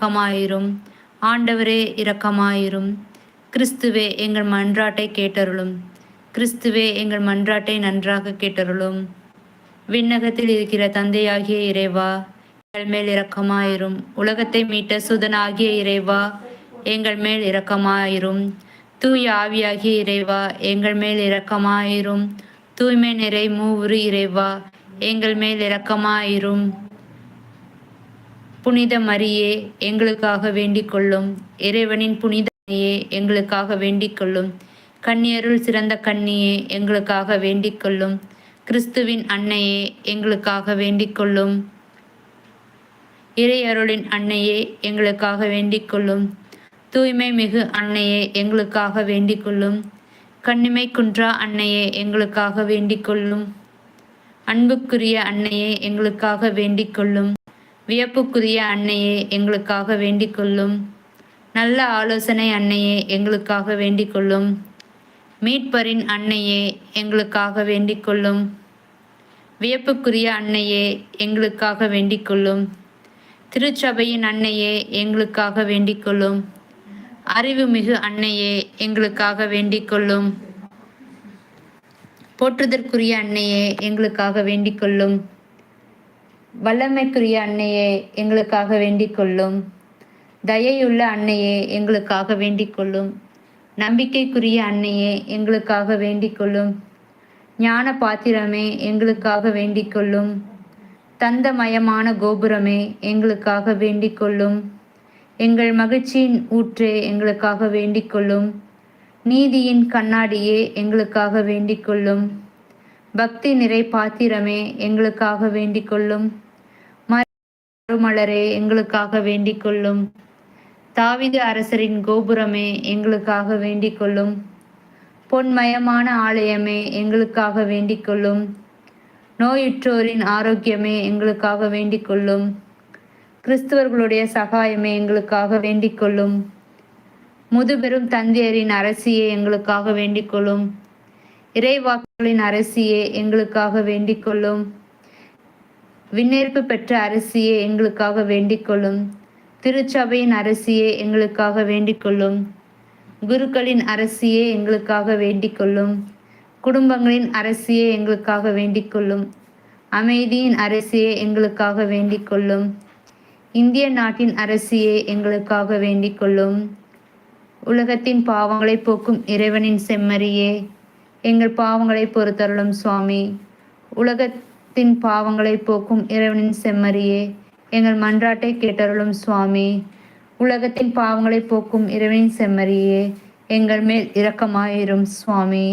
இரக்கமாயிரும். ஆண்டவரே இரக்கமாயிரும். கிறிஸ்துவே எங்கள் மன்றாட்டை கேட்டருளும். கிறிஸ்துவே எங்கள் மன்றாட்டை நன்றாக கேட்டருளும். விண்ணகத்தில் இருக்கிற தந்தையாகிய இறைவா எங்கள் மேல் இரக்கமாயிரும். உலகத்தை மீட்ட சுதனாகிய இறைவா எங்கள் மேல் இரக்கமாயிரும். தூய ஆவியாகிய இறைவா எங்கள் மேல் இரக்கமாயிரும். தூய்மை நிறை மூவுரு இறைவா எங்கள் மேல் இரக்கமாயிரும். புனித மரியே எங்களுக்காக வேண்டிக் கொள்ளும் இறைவனின் புனித அன்னையே எங்களுக்காக வேண்டிக் கொள்ளும் கன்னியருள் சிறந்த கன்னியே எங்களுக்காக வேண்டிக் கொள்ளும் கிறிஸ்துவின் அன்னையே எங்களுக்காக வேண்டிக் கொள்ளும் இறையருளின் அன்னையே எங்களுக்காக வேண்டிக் கொள்ளும் தூய்மை மிகு அன்னையே எங்களுக்காக வேண்டிக் கொள்ளும் கண்ணிமை குன்றா அன்னையே எங்களுக்காக வேண்டிக் கொள்ளும் அன்புக்குரிய அன்னையே எங்களுக்காக வேண்டிக் கொள்ளும் வியப்புக்குரிய அன்னையே எங்களுக்காக வேண்டிக் கொள்ளும் நல்ல ஆலோசனை அன்னையே எங்களுக்காக வேண்டிக் கொள்ளும் மீட்பரின் அன்னையே எங்களுக்காக வேண்டிக் கொள்ளும் வியப்புக்குரிய அன்னையே எங்களுக்காக வேண்டிக் கொள்ளும் திருச்சபையின் அன்னையே எங்களுக்காக வேண்டிக் கொள்ளும் அறிவுமிகு அன்னையே எங்களுக்காக வேண்டிக் கொள்ளும் போற்றுதற்குரிய அன்னையே எங்களுக்காக வேண்டிக் கொள்ளும் வல்லமைக்குரிய அன்னையே எங்களுக்காக வேண்டிக் கொள்ளும் தயையுள்ள அன்னையே எங்களுக்காக வேண்டிக் கொள்ளும் நம்பிக்கைக்குரிய அன்னையே எங்களுக்காக வேண்டிக் கொள்ளும் ஞான பாத்திரமே எங்களுக்காக வேண்டிக் கொள்ளும் தந்தமயமான கோபுரமே எங்களுக்காக வேண்டிக் கொள்ளும் எங்கள் மகிழ்ச்சியின் ஊற்றே எங்களுக்காக வேண்டிக் கொள்ளும் நீதியின் கண்ணாடியே எங்களுக்காக வேண்டிக் கொள்ளும் பக்தி நிறை பாத்திரமே எங்களுக்காக வேண்டிக் கொள்ளும் மலரே எங்களுக்காக வேண்டிக் கொள்ளும் தாவிது அரசரின் கோபுரமே எங்களுக்காக வேண்டிக் கொள்ளும் பொன்மயமான ஆலயமே எங்களுக்காக வேண்டிக் கொள்ளும் நோயுற்றோரின் ஆரோக்கியமே எங்களுக்காக வேண்டிக் கொள்ளும் கிறிஸ்துவர்களுடைய சகாயமே எங்களுக்காக வேண்டிக் கொள்ளும் முதுபெரும் தந்தையரின் அரசியே எங்களுக்காக வேண்டிக் கொள்ளும் இறைவாக்களின் அரசியே எங்களுக்காக வேண்டிக் கொள்ளும் விண்ணேற்பு பெற்ற அரசியே எங்களுக்காக வேண்டிக் கொள்ளும் திருச்சபையின் அரசியே எங்களுக்காக வேண்டிக் கொள்ளும் குருக்களின் அரசியே எங்களுக்காக வேண்டிக் கொள்ளும் குடும்பங்களின் அரசியே எங்களுக்காக வேண்டிக் கொள்ளும் அமைதியின் அரசியே எங்களுக்காக வேண்டிக் கொள்ளும் இந்திய நாட்டின் அரசியே எங்களுக்காக வேண்டிக் கொள்ளும் உலகத்தின் பாவங்களை போக்கும் இறைவனின் செம்மறியே. எங்கள் பாவங்களை பொறுத்தருளும் சுவாமி. உலகத்தின் பாவங்களை போக்கும் இறைவனின் செம்மறியே. எங்கள் மன்றாட்டை கேட்டருளும் சுவாமி உலகத்தின் பாவங்களை போக்கும் இறைவனின் செம்மறியே. எங்கள் மேல் இரக்கமாயிரும் சுவாமி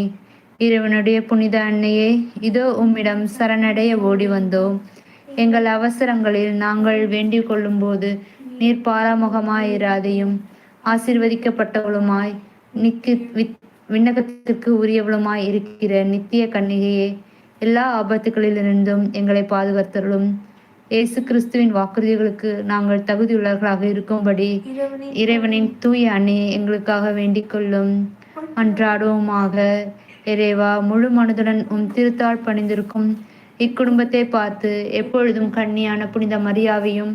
இறைவனுடைய புனித அன்னையே இதோ உம்மிடம் சரணடைய ஓடி வந்தோம். எங்கள் அவசரங்களில் நாங்கள் வேண்டிக் கொள்ளும்போது நீர் பாராமுகமாயிராதையும். ஆசிர்வதிக்கப்பட்டவளுமாய் நிக்கு வித் விண்ணகத்திற்கு உரியவளுமாய் இருக்கிற நித்திய கன்னிகையே எல்லா ஆபத்துகளிலிருந்தும் எங்களை பாதுகாத்தருளும். இயேசு கிறிஸ்துவின் வாக்குறுதிகளுக்கு நாங்கள் தகுதியுள்ளவர்களாக இருக்கும்படி இறைவனின் தூய அன்னையை எங்களுக்காக வேண்டிக் கொள்ளும். அன்றாடவுமாக இறைவா முழு மனதுடன் உம் திருத்தாள் பணிந்திருக்கும். இக்குடும்பத்தை பார்த்து எப்பொழுதும் கண்ணியான புனித மரியாவையும்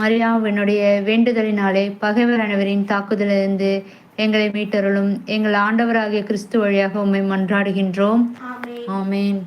மரியாவினுடைய வேண்டுதலினாலே பகைவர் அனைவரின் தாக்குதலிருந்து எங்களை மீட்டருளும் எங்கள் ஆண்டவராகிய கிறிஸ்து வழியாக உம்மை மன்றாடுகின்றோம். ஆமேன்.